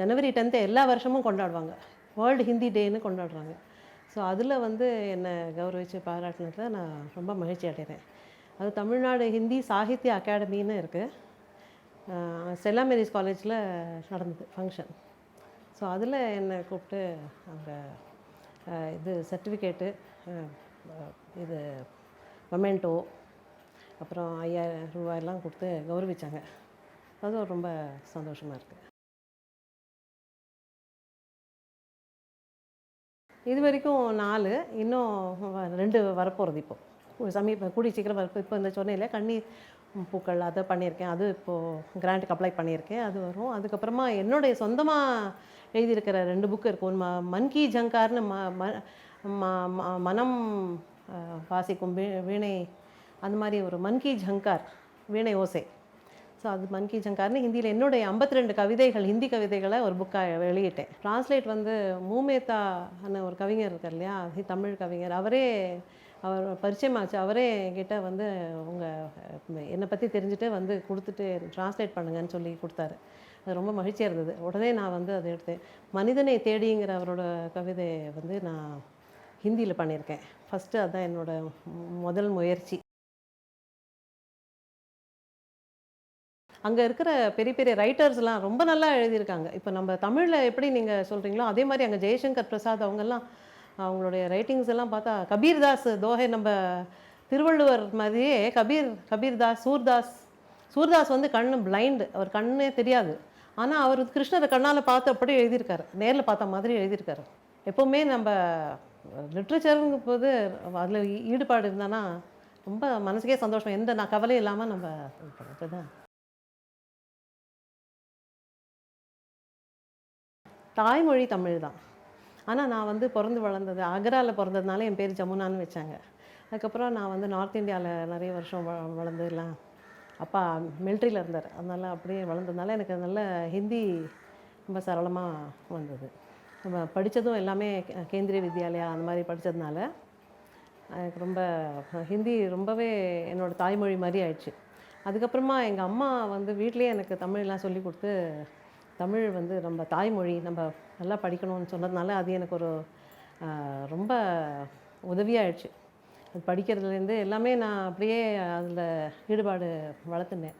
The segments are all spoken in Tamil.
ஜனவரி டென்த்து எல்லா வருஷமும் கொண்டாடுவாங்க. வேர்ல்டு ஹிந்தி டேன்னு கொண்டாடுறாங்க. ஸோ அதில் வந்து என்னை கௌரவித்து பாராட்டினதில் நான் ரொம்ப மகிழ்ச்சி அடைகிறேன். அது தமிழ்நாடு ஹிந்தி சாகித்ய அகாடமின்னு இருக்குது செல்லா மேரிஸ் காலேஜில் நடந்தது ஃபங்க்ஷன் ஸோ அதில் என்னை கூப்பிட்டு அங்கே இது சர்டிஃபிகேட்டு இது மொமெண்டோ அப்புறம் ஐயாயிரம் ரூபாயெல்லாம் கொடுத்து கௌரவித்தாங்க அது ஒரு ரொம்ப சந்தோஷமாக இருக்குது இது வரைக்கும் நாலு இன்னும் வ- ரெண்டு வரப்போகிறது இப்போது சமீப கூடி சீக்கிரம் வரப்போ இப்போ இந்த சொன்னையில் கண்ணி பூக்கள் அதை பண்ணியிருக்கேன் அது இப்போது கிராண்ட்டுக்கு அப்ளை பண்ணியிருக்கேன் அது வரும். அதுக்கப்புறமா என்னுடைய சொந்தமாக எழுதியிருக்கிற ரெண்டு புக்கு இருக்கும் ஒன்று ம மன்கி ஜங்கார்னு ம ம- ம- மனம் வாசிக்கும் வீ வீணை அந்த மாதிரி ஒரு மன்கி ஜங்கார் வீணை ஓசை. ஸோ அது மன்கி ஜங்கார்னு ஹிந்தியில் என்னுடைய 52 ரெண்டு கவிதைகள் ஹிந்தி கவிதைகளை ஒரு புக்காக வெளியிட்டேன். ட்ரான்ஸ்லேட் வந்து மூமேத்தா அண்ணன் ஒரு கவிஞர் இருக்கார் இல்லையா? ஹி- தமிழ் கவிஞர். அவரே அவர் பரிச்சயமாச்சு. அவரே என்கிட்ட வந்து உங்கள் என்னை பற்றி தெரிஞ்சுட்டு வந்து கொடுத்துட்டு ட்ரான்ஸ்லேட் பண்ணுங்கன்னு சொல்லி கொடுத்தாரு. அது ரொம்ப மகிழ்ச்சியாக இருந்தது. உடனே நான் வந்து அதை எடுத்தேன். மனிதனை தேடிங்கிற அவரோட கவிதையை வந்து நான் ஹிந்தியில் பண்ணியிருக்கேன். ஃபஸ்ட்டு அதுதான் என்னோடய முதல் முயற்சி. அங்கே இருக்கிற பெரிய பெரிய ரைட்டர்ஸ்லாம் ரொம்ப நல்லா எழுதியிருக்காங்க. இப்போ நம்ம தமிழில் எப்படி நீங்கள் சொல்கிறீங்களோ அதே மாதிரி அங்கே ஜெய்சங்கர் பிரசாத் அவங்கெல்லாம் அவங்களுடைய ரைட்டிங்ஸ் எல்லாம் பார்த்தா கபீர்தாஸ் தோஹை நம்ம திருவள்ளுவர் மாதிரியே கபீர் கபீர்தாஸ் சூர்தாஸ் சூர்தாஸ் வந்து கண்ணு பிளைண்டு அவர் கண்ணே தெரியாது. ஆனால் அவர் கிருஷ்ணரை கண்ணால் பார்த்து அப்படியே எழுதியிருக்காரு. நேரில் பார்த்த மாதிரி எழுதியிருக்காரு. எப்போவுமே நம்ம லிட்ரேச்சருங்க போது அதில் ஈடுபாடு இருந்தானா ரொம்ப மனசுக்கே சந்தோஷம். எந்த நான் கவலையும் இல்லாமல் நம்ம இது தான் தாய்மொழி தமிழ் தான். ஆனால் நான் வந்து பிறந்து வளர்ந்தது ஆக்ராவில் பிறந்ததுனால என் பேர் ஜமுனான்னு வச்சாங்க. அதுக்கப்புறம் நான் வந்து நார்த் இந்தியாவில் நிறைய வருஷம் வ அப்பா மிலிட்ரியில் இருந்தார். அதனால் அப்படியே வளர்ந்ததுனால எனக்கு நல்ல ஹிந்தி ரொம்ப சரளமாக வந்தது. நம்ம படித்ததும் எல்லாமே கே- கேந்திரிய வித்யாலயா அந்த மாதிரி படித்ததுனால எனக்கு ரொம்ப ஹிந்தி ரொம்பவே என்னோடய தாய்மொழி மாதிரி ஆயிடுச்சு. அதுக்கப்புறமா எங்கள் அம்மா வந்து வீட்டிலேயே எனக்கு தமிழ்லாம் சொல்லி கொடுத்து தமிழ் வந்து நம்ம தாய்மொழி நம்ம நல்லா படிக்கணும்னு சொன்னதுனால அது எனக்கு ஒரு ரொம்ப உதவியாகிடுச்சு அது படிக்கிறதுலேருந்து எல்லாமே நான் அப்படியே அதில் ஈடுபாடு வளர்த்துனேன்.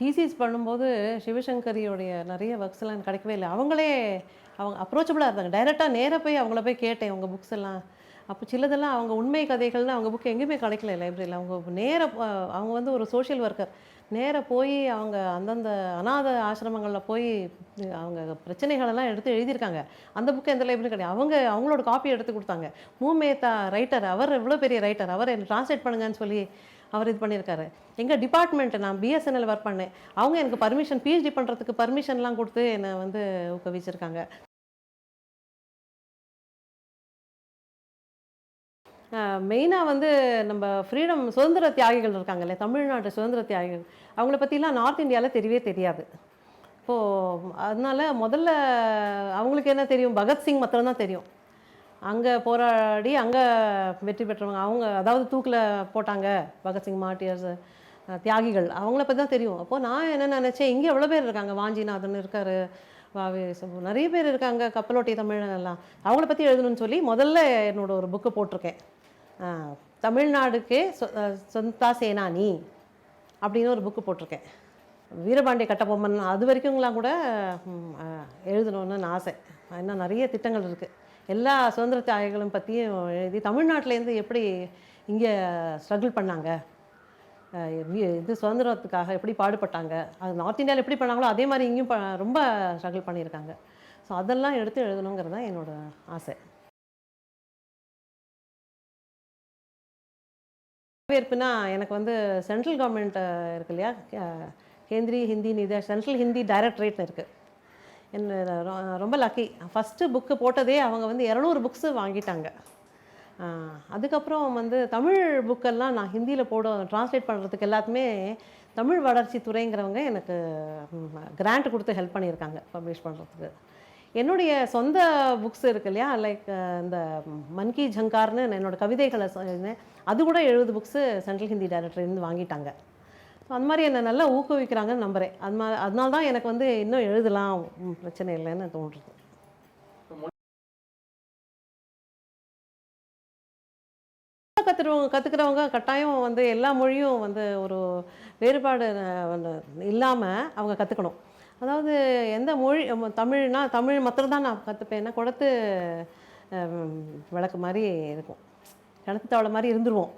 டிசிஎஸ் பண்ணும்போது சிவசங்கரியோடைய நிறைய ஒர்க்ஸ் எல்லாம் எனக்கு கிடைக்கவே இல்லை. அவங்களே அவங்க அப்ரோச்சபிளாக இருந்தாங்க. டைரெக்டாக நேராக போய் அவங்கள போய் கேட்டேன். உங்கள் புக்ஸ் எல்லாம் அப்போ சிலதெல்லாம் அவங்க உண்மை கதைகள்னு அவங்க புக்கு எங்கேயுமே கிடைக்கல லைப்ரரியில் அவங்க நேர அவங்க வந்து ஒரு சோஷியல் ஒர்க்கர் நேராக போய் அவங்க அந்தந்த அநாத ஆசிரமங்களில் போய் அவங்க பிரச்சனைகளெல்லாம் எடுத்து எழுதியிருக்காங்க. அந்த புக்கு எந்த லைப்ரரி கிடையாது. அவங்க அவங்களோட காப்பி எடுத்து கொடுத்தாங்க. மூமேத்தா ரைட்டர் அவர் இவ்வளோ பெரிய ரைட்டர் அவர் என்ன ட்ரான்ஸ்லேட் பண்ணுங்கன்னு சொல்லி அவர் இது பண்ணியிருக்காரு. எங்கள் டிபார்ட்மெண்ட்டு நான் பிஎஸ்என்எல் ஒர்க் பண்ணேன். அவங்க எனக்கு பர்மிஷன் பிஹெச்டி பண்ணுறதுக்கு பர்மிஷன்லாம் கொடுத்து என்னை வந்து ஊக்குவிச்சிருக்காங்க. மெயினாக வந்து நம்ம ஃப்ரீடம் சுதந்திர தியாகிகள் இருக்காங்கல்ல தமிழ்நாட்டு சுதந்திர தியாகிகள் அவங்கள பற்றிலாம் நார்த் இந்தியாவில் தெரியவே தெரியாது. இப்போது அதனால முதல்ல அவங்களுக்கு என்ன தெரியும்? பகத்சிங் மாத்திரம்தான் தெரியும். அங்கே போராடி அங்கே வெற்றி பெற்றவங்க அவங்க அதாவது தூக்கில் போட்டாங்க பகத்சிங் மாட்டியர்ஸ் தியாகிகள். அவங்கள பற்றி தான் தெரியும். அப்போது நான் என்ன நினச்சேன் இங்கே எவ்வளோ பேர் இருக்காங்க? வாஞ்சிநாதன் இருக்கார் வாவே நிறைய பேர் இருக்காங்க கப்பலோட்டி தமிழன் எல்லாம் அவங்கள பற்றி எழுதணும்னு சொல்லி முதல்ல என்னோட ஒரு புக்கு போட்டிருக்கேன். தமிழ்நாடுக்கே சொ- சொந்தா சேனானி அப்படின்னு ஒரு புக்கு போட்டிருக்கேன். வீரபாண்டிய கட்டபொம்மன் அது வரைக்கும்லாம் கூட எழுதணும்னு நான் ஆசை. இன்னும் நிறைய திட்டங்கள் இருக்குது எல்லா சுதந்திர தியாகிகளும் பற்றியும் எழுதி தமிழ்நாட்டிலேருந்து எப்படி இங்கே ஸ்ட்ரகிள் பண்ணாங்க? இது சுதந்திரத்துக்காக எப்படி பாடுபட்டாங்க? அது நார்த் இந்தியாவில் எப்படி பண்ணாங்களோ அதே மாதிரி இங்கேயும் ரொம்ப ஸ்ட்ரகிள் பண்ணியிருக்காங்க. ஸோ அதெல்லாம் எடுத்து எழுதணுங்கிறது தான் என்னோடய ஆசை. வரவேற்புனா எனக்கு வந்து சென்ட்ரல் கவர்மெண்ட் இருக்கு இல்லையா? கேந்திரி கேந்திரிய ஹிந்தி நிதி சென்ட்ரல் ஹிந்தி டைரக்டரேட்னு இருக்குது என்ன ரொம்ப லக்கி ஃபஸ்ட்டு புக்கு போட்டதே அவங்க வந்து இரநூறு புக்ஸு வாங்கிட்டாங்க. அதுக்கப்புறம் வந்து தமிழ் புக்கெல்லாம் நான் ஹிந்தியில் போட ட்ரான்ஸ்லேட் பண்ணுறதுக்கு எல்லாத்துமே தமிழ் வளர்ச்சி துறைங்கிறவங்க எனக்கு கிராண்ட் கொடுத்து ஹெல்ப் பண்ணியிருக்காங்க பப்ளிஷ் பண்ணுறதுக்கு என்னுடைய சொந்த புக்ஸ் இருக்கு இல்லையா? லைக் இந்த மன்கி ஜங்கார்னு என்னோட கவிதைகளை சொன்னேன் அது கூட எழுபது புக்ஸு சென்ட்ரல் ஹிந்தி டைரக்டர்லேருந்து வாங்கிட்டாங்க. அந்த மாதிரி என்னை நல்லா ஊக்குவிக்கிறாங்கன்னு நம்புகிறேன் அது மாதிரி அதனால தான் எனக்கு வந்து இன்னும் எழுதலாம் பிரச்சனை இல்லைன்னு தோன்றுது. கற்றுறவங்க கற்றுக்கிறவங்க கட்டாயம் வந்து எல்லா மொழியும் வந்து ஒரு வேறுபாடு இல்லாமல் அவங்க கற்றுக்கணும் அதாவது எந்த மொழி தமிழ்னா தமிழ் மாத்திரம் தான் நான் கற்றுப்பேன் குடத்து விளக்கு மாதிரி இருக்கும். கிணத்து தவளை மாதிரி இருந்துருவோம்.